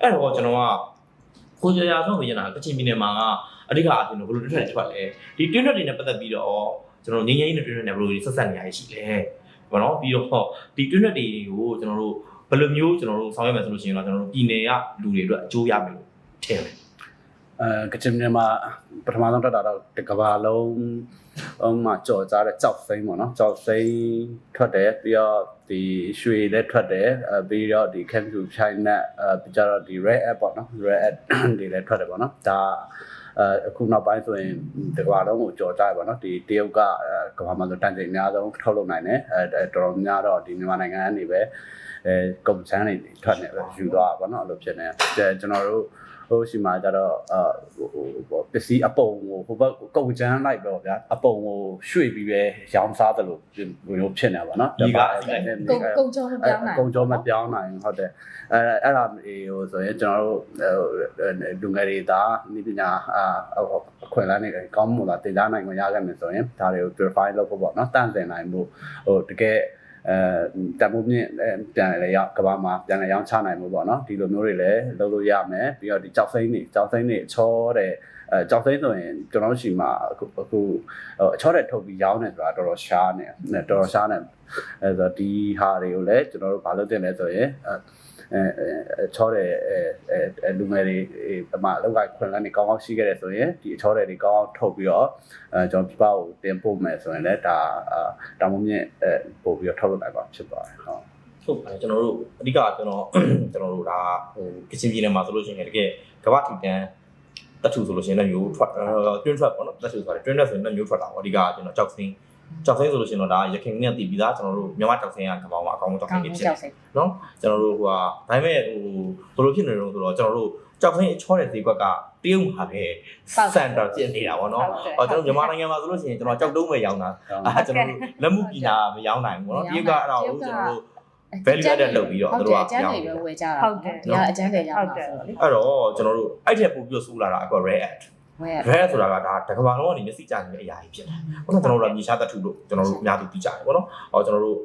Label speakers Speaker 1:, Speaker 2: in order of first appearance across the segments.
Speaker 1: အဲ့တော့ကျွန်တော်ကကိုကြရာဆုံးဝင်နေတာကချင်ပြည်နယ်မှာကအဓိကအပြင်ဘယ်လိုတစ်ထက်ထွက်လဲဒီတွင်းထွက်တွေနဲ့ပတ်သက်ပြီးတော့ကျွန်တော်ငင်းငင်းနဲ့တွင်းထွက်နဲ့ဘယ်လိုဆက်ဆက်နေရရှိလဲဘောနော်ပြီးတော့ဒီတွင်းထွက်တွေကိုကျွန်တော်တို့ဘယ်လိုမျိုးကျွန်တော်တို့ဆောင်ရွက်မယ်ဆိုလို့ရှိရင်တော့ကျွန်တော်တို့ပြည်နယ်ကလူတွေအတွက်အကျိုးရမယ်လို့ထင်တယ်
Speaker 2: အဲကချင်ပြည်နယ်မှာပထမဆုံးတက်တာတော့တကဘာလုံးအမှကြော်ကြားတဲ့ကြောက်စိမ့်ပေါ့နော်ကြောက်စိမ့်ထွက်တယ်ပြီးတော့ဒီရွှေလည်းထွက်တယ်အဲပြီးတော့ဒီ camp to china အဲပြီးကြတော့ဒီ red app ပေါ့နော် red app တွေလည်းထွက်တယ်ပေါ့နော်ဒါအဲအခုနောက်ပိုင်းဆိုရင်တကဘာလုံးကိုကြော်ကြားရပါတော့ဒီတရုတ်ကအဲကဘာမှာဆိုတန်ချိန်အများဆုံးထုတ်လုပ်နိုင်တယ်အဲတော်တော်များတော့ဒီမြန်မာနိုင်ငံကနေပဲအဲကုန်ချမ်းတွေထွက်နေပဲယူသွားပါတော့အဲ့လိုဖြစ်နေတယ်ကျွန်တော်တို့ ဟိုရှိမှာကြတော့အာဟိုဟိုပစ္စည်းအပုံကိုဟိုဘက်ကုန်ချမ်းလိုက်တော့ဗျာအပုံကိုရွှေ့ပြီးပဲရောင်းစားတယ်လို့မျိုးဖြစ်နေတာပါနော်
Speaker 1: ဒီက
Speaker 3: ကုံကုံကြောမပြောင်းနိုင်
Speaker 2: ကုန်ကြောမပြောင်းနိုင်ဟုတ်တယ်အဲအဲ့ဒါဟိုဆိုရင်ကျွန်တော်တို့လူငယ်တွေဒါနိပညာအာအခွင့်အလမ်းတွေကောင်းမှုလားတင်ကြားနိုင်ခွင့်ရခဲ့မယ်ဆိုရင်ဒါတွေကို purify လုပ်ဖို့ပေါ့နော်တန့်စင်နိုင်မှုဟိုတကယ် အဲတမိုးမြင့်ပြန်လည်းရောက်ကဘာမှာပြန်လည်းရောင်းချနိုင်မှုပေါ့နော်ဒီလိုမျိုးတွေလည်းလုပ်လို့ရမယ်ပြီးတော့ဒီကြောက်စိမ့်တွေကြောက်စိမ့်တွေချောတဲ့အဲကြောက်စိမ့်ဆိုရင်ကျွန်တော်တို့ရှိမှာအခုအခုအချောတဲ့ထုတ်ပြီးရောင်းနေဆိုတာတော်တော်ရှားနေတော်တော်ရှားနေအဲဆိုဒီဟာတွေကိုလည်းကျွန်တော်တို့ဘာလုပ်တင်လဲဆိုရင်အဲအဲ ချောတဲ့အဲအဲလူငယ်တွေအမှအလောက်ကခွင့်လန်းနေကောင်းကောင်းရှိခဲ့တယ်ဆိုရင်ဒီအချောတဲ့တွေကောင်းကောင်းထုတ်ပြီးတော့အဲကျွန်တော်ပြပကိုတင်ပို့မယ်ဆိုရင်လည်းဒါတာမုံမြင့်အဲပို့ပြီးတော့ထုတ်လုပ်နိုင်ပါဖြစ်သွားတယ်ဟုတ်
Speaker 1: ဟုတ်ပါတယ်ကျွန်တော်တို့အဓိကကျွန်တော်ကျွန်တော်တို့ဒါဟိုကချင်ပြည်နယ်မှာဆိုလို့ရှိရင်တကယ်ကမ္ဘာထီတန်းတတ်ထူဆိုလို့ရှိရင်လည်းမျိုးထွက်တွင်းထွက်ပေါ့နော်တတ်ထူဆိုတာတွင်းထွက်ဆိုရင်လည်းမျိုးထွက်တာပေါ့အဓိကကျွန်တော်ကြောက်စင်း ကြောက်စင်းဆိုလို့ရှိရင်တော့ဒါရခိုင်နဲ့တည်ပြီးသားကျွန်တော်တို့မြန်မာကြောက်စင်းကကမ္ဘာမှာအကောင်းဆုံးကြောက်စ
Speaker 3: ကော
Speaker 1: င်း
Speaker 3: င်း
Speaker 1: တွေဖြစ်
Speaker 3: ကြောက်စိတ်
Speaker 1: နော်ကျွန်တော်တို့ဟိုဟာဒါပေမဲ့ဟိုဘယ်လိုဖြစ်နေတော့ဆိုတော့ကျွန်တော်တို့ကြောက်စင်းအချောတဲ့ဈေးကွက်ကတရုတ်မှာပဲစန်တာကျင်းနေတာပေါ့နော်အော်ကျွန်တော်မြန်မာနိုင်ငံမှာဆိုလို့ရှိရင်ကျွန်တော်ကြောက်တုံးပဲရောင်းတာအာကျွန်တော်တို့လက်မှုပညာမရောင်းနိုင်ဘူးပေါ့နော်တရုတ်ကအဲ့ဒါကိုကျွန်တော်တို့ value added လုပ်ပြီးတော့သူတို့က
Speaker 3: အကျန်းတွေပဲဝယ်ကြတာဒီကအကျန်းတွေရမှာဆိုတော့လေ
Speaker 1: အဲ့တော့ကျွန်တော်တို့အဲ့ထက်ပိုပြီးတော့စူလာတာအကော rare act
Speaker 3: ဝယ်
Speaker 1: rare ဆိုတာကဒါတကဘာလုံးကနေမျက်စိကြာနေတဲ့အရာကြီးဖြစ်တယ်။ဟုတ်တယ်ကျွန်တော်တို့ကမြေရှားတတ်ထူလို့ကျွန်တော်တို့အများသူသိကြတယ်ပေါ့နော်။အော်ကျွန်တော်တို့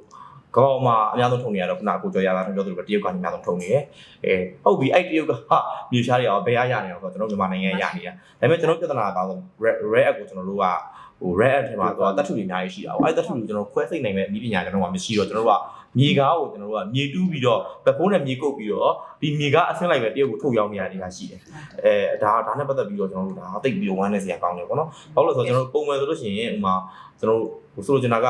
Speaker 1: ကောင်းမှာအများဆုံးထုံနေရတော့ခုနကကိုကျော်ရတာထုံပြောသလိုပဲတရုတ်ကနေအများဆုံးထုံနေတယ်။အဲဟုတ်ပြီအဲ့တရုတ်ကဟာမြေရှားတွေရောဘယ်ရရနေတော့ဆိုတော့ကျွန်တော်မြန်မာနိုင်ငံရနေတာ။ဒါပေမဲ့ကျွန်တော်ပြဿနာကတော့ rare act ကိုကျွန်တော်တို့ကဟို rare act ထဲမှာတော့တတ်ထူတွေအများကြီးရှိတာပေါ့။အဲ့တတ်ထူတွေကျွန်တော်ခွဲစိတ်နိုင်မဲ့အနည်းပညာကျွန်တော်ကမရှိတော့ကျွန်တော်တို့က မြေကားကိုကျွန်တော်တို့ကမြေတူးပြီးတော့ဗဖုံးနဲ့မြေကုတ်ပြီးတော့ဒီမြေကားအဆင်းလိုက်ပဲတရုတ်ကိုထုတ်ရောင်းနေရတာရှိတယ်။အဲဒါဒါနဲ့ပတ်သက်ပြီးတော့ကျွန်တော်တို့ဒါသိပ်ပြီးတော့ဝမ်းနေစရာကောင်းတယ်ပေါ့နော်။ဘာလို့လဲဆိုတော့ကျွန်တော်တို့ပုံမှန်ဆိုလို့ရှိရင်ဥမာကျွန်တော်တို့ဆိုလိုချင်တာက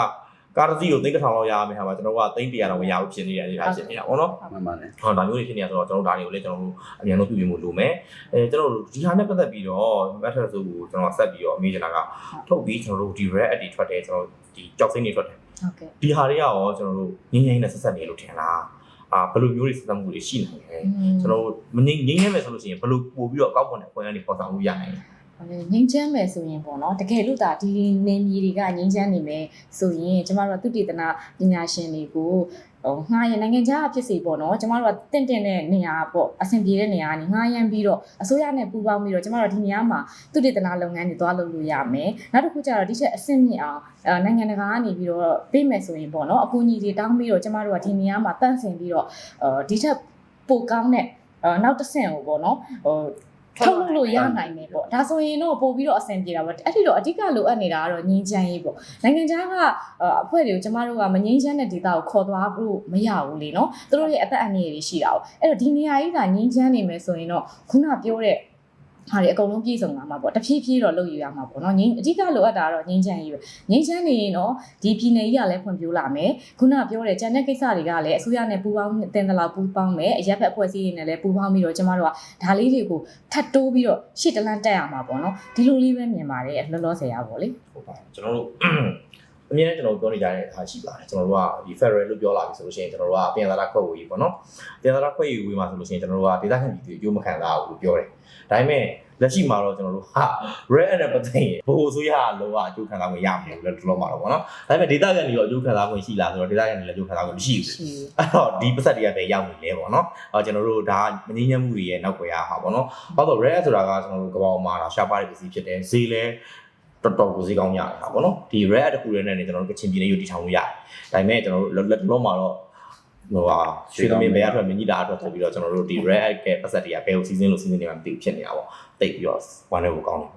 Speaker 1: ကားတစ်စီးကိုသိန်းတစ်ထောင်လောက်ရရမယ်ဟာပါကျွန်တော်တို့ကသိန်း100လောက်မရဘူးဖြစ်နေတဲ့အနေအထားဖြစ်နေတာပေါ့နော်
Speaker 2: မှန်ပါတယ်။
Speaker 1: ဟောဒါမျိုးတွေဖြစ်နေရဆိုတော့ကျွန်တော်တို့ဒါတွေကိုလည်းကျွန်တော်တို့အမြန်ဆုံးပြုပြင်ဖို့လိုမယ်။အဲကျွန်တော်တို့ဒီဟာနဲ့ပတ်သက်ပြီးတော့ matter ဆိုကိုကျွန်တော်ဆက်ပြီးတော့အမေးချင်တာကထုတ်ပြီးကျွန်တော်တို့ဒီ red ad တွေထွက်တယ်ကျွန်တော်ဒီကြောက်စိမ့်တွေထွက်တယ်
Speaker 3: ဟုတ်ကဲ့
Speaker 1: ဒီဟာတွေကရောကျွန်တော်တို့ငင်းငင်းနဲ့ဆက်ဆက်နေလို့ထင်လားအာဘယ်လိုမျိုးတွေဆက်ဆက်မှုတွေရှိနိုင်လဲကျွန်တော်တို့မငင်းငင်းရဲမယ်ဆိုလို့ရှိရင်ဘယ်လိုပို့ပြီးတော့အကောက်ခွန်တဲ့ခွင့်အနေပေါ်ဆောင်မှုရနိုင်လဲ
Speaker 3: ငင်းချမ်းမယ်ဆိုရင်ပေါ့နော်တကယ်လို့ဒါဒီနေမြေတွေကငင်းချမ်းနေမယ်ဆိုရင်ကျမတို့ကသုတေသနပညာရှင်တွေကိုဟိုငှားရနိုင်ငံခြားဖြစ်စီပေါ့နော်ကျမတို့ကတင့်တင့်တဲ့နေရာပေါ့အဆင်ပြေတဲ့နေရာကနေငှားရမ်းပြီးတော့အစိုးရနဲ့ပူးပေါင်းပြီးတော့ကျမတို့ဒီနေရာမှာသုတေသနလုပ်ငန်းတွေသွားလုပ်လို့ရမယ်နောက်တစ်ခုကျတော့ဒီချက်အဆင့်မြင့်အောင်အဲနိုင်ငံတကာကနေပြီးတော့ပေးမယ်ဆိုရင်ပေါ့နော်အကူအညီတွေတောင်းပြီးတော့ကျမတို့ကဒီနေရာမှာတန့်စင်ပြီးတော့အဲဒီချက်ပိုကောင်းတဲ့အဲနောက်တစ်ဆင့်ကိုပေါ့နော်ဟို ထုတ်လုပ်လို့ရနိုင်တယ်ပေါ့ဒါဆိုရင်တော့ပို့ပြီးတော့အဆင်ပြေတာပေါ့အဲ့ဒီတော့အဓိကလိုအပ်နေတာကတော့ငင်းချမ်းရေးပေါ့နိုင်ငံခြားကအဖွဲ့တွေကိုကျမတို့ကမငင်းချမ်းတဲ့ဒေတာကိုခေါ်သွားဖို့မရဘူးလေနော်သူတို့ရဲ့အသက်အန္တရာယ်တွေရှိတာ哦အဲ့တော့ဒီနေရာကြီးကငင်းချမ်းနေမယ်ဆိုရင်တော့ခုနပြောတဲ့ ဟာတွေအကုန်လုံးပြည့်စုံလာမှာပေါ့တဖြည်းဖြည်းတော့လုပ်ယူရမှာပေါ့နော်ငင်းအဓိကလိုအပ်တာကတော့ငင်းချမ်းရေးပဲငင်းချမ်းနေရင်တော့ဒီပြည်နယ်ကြီးကလည်းဖွံ့ဖြိုးလာမယ်ခုနပြောတဲ့ကျန်တဲ့ကိစ္စတွေကလည်းအစိုးရနဲ့ပူးပေါင်းတင်တယ်လောက်ပူးပေါင်းမယ်အရက်ဖက်အဖွဲ့အစည်းတွေနဲ့လည်းပူးပေါင်းပြီးတော့ကျမတို့ကဒါလေးတွေကိုထတ်တိုးပြီးတော့ရှစ်တလန်းတက်ရမှာပေါ့နော်ဒီလိုလေးပဲမြင်ပါတယ်လောလောဆယ်ရပါဗောလေ
Speaker 1: ဟုတ်ပါကျွန်တော်တို့ အမြဲတမ်းကျွန်တော်ပြောနေကြတဲ့အားရှိပါတယ်ကျွန်တော်တို့ကဒီ Federal လို့ပြောလာပြီဆိုလို့ရှိရင်ကျွန်တော်တို့ကပြင်သာတာခွဲဝေးပေါ့နော်ပြင်သာတာခွဲဝေးမှာဆိုလို့ရှိရင်ကျွန်တော်တို့ကဒေသခံပြည်သူအကျိုးမခံစားဘူးလို့ပြောတယ်ဒါပေမဲ့လက်ရှိမှာတော့ကျွန်တော်တို့ဟာ red and ပတ်သိရင်ဘိုးဆိုရလောကအကျိုးခံစားခွင့်ရမယ်လို့လည်းတော်တော်မှာတော့ပေါ့နော်ဒါပေမဲ့ဒေသခံတွေရောအကျိုးခံစားခွင့်ရှိလားဆိုတော့ဒေသခံတွေလည်းအကျိုးခံစားခွင့်မရှိဘူး
Speaker 3: ရှိ
Speaker 1: အဲ့တော့ဒီပတ်သက်တွေကပဲရောက်နေလဲပေါ့နော်။အော်ကျွန်တော်တို့ဒါမငြင်းညမ်းမှုတွေရဲ့နောက်ွယ်ရဟာပေါ့နော်။ဘာလို့ rare ဆိုတာကကျွန်တော်တို့ကပောင်မှာတာရှားပါတဲ့ပစ္စည်းဖြစ်တယ်။ဈေးလဲ တော်တော်ကိုဈေးကောင်းရတယ်ဟာပေါ့နော်။ဒီ rare တစ်ခုတည်းနဲ့နေကျွန်တော်တို့ကချင်ပြည်နယ်ရုပ်တည်ထောင်လို့ရတယ်။ဒါပေမဲ့ကျွန်တော်တို့လက်လက်လုံးမှာတော့ဟိုဟာရွှေသမင်းဘယ်အထွက်မြကြီးတာအထွက်ဆိုပြီးတော့ကျွန်တော်တို့ဒီ red egg ရဲ့ပတ်သက်တွေကဘယ်ကိုစီစဉ်လို့စီစဉ်နေမှမသိဘူးဖြစ်နေတာပေါ့တိတ်ပြီးတော့ဝမ်းထဲကိုကောင်းတယ်